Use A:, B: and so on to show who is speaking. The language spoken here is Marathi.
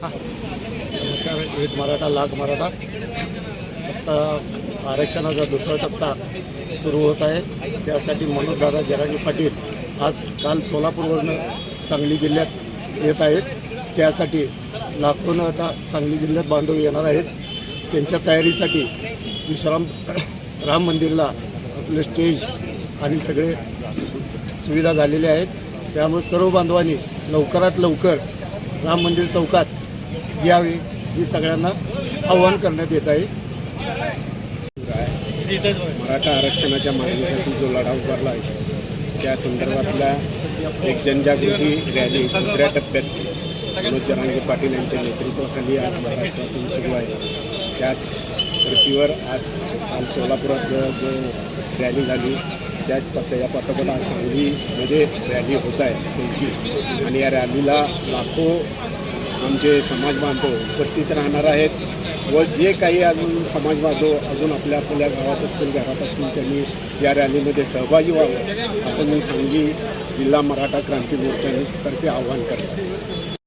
A: नमस्कार एक मराठा लाख मराठा. आत्ता आरक्षणाचा दुसरा टप्पा सुरू होत आहे. त्यासाठी मनोजदादा जरांगी पाटील आज काल सोलापूरवरनं सांगली जिल्ह्यात येत आहेत. त्यासाठी लाखोनं आता सांगली जिल्ह्यात बांधव येणार आहेत. त्यांच्या तयारीसाठी विश्राम राम मंदिरला आपलं स्टेज आणि सगळे सुविधा झालेल्या आहेत. त्यामुळे सर्व बांधवांनी लवकरात लवकर राम मंदिर चौकात यावी ही सगळ्यांना आव्हान करण्यात येत आहे.
B: मराठा आरक्षणाच्या मागणीसाठी जो लढा उभारला आहे त्या संदर्भातल्या एक जनजागृती रॅली दुसऱ्या टप्प्यात मनोज जरांगे पाटील यांच्या नेतृत्वाखाली आज महाराष्ट्रातून सुरू आहे. त्याच धर्तीवर आज काल सोलापुरात जो जो रॅली झाली. त्याच पत्ता या पाठोपाठ आज सांगलीमध्ये रॅली होत आहे त्यांची. आणि या रॅलीला लाखो आमचे समाज बांधव उपस्थित राहणार आहेत व जे काही अजून समाज बांधव अजून आपल्या आपल्या गावात असतील घरात असतील त्यांनी या रॅलीमध्ये सहभागी व्हावं असं मी सांगली जिल्हा मराठा क्रांती मोर्चाने तर्फे आवाहन करतो.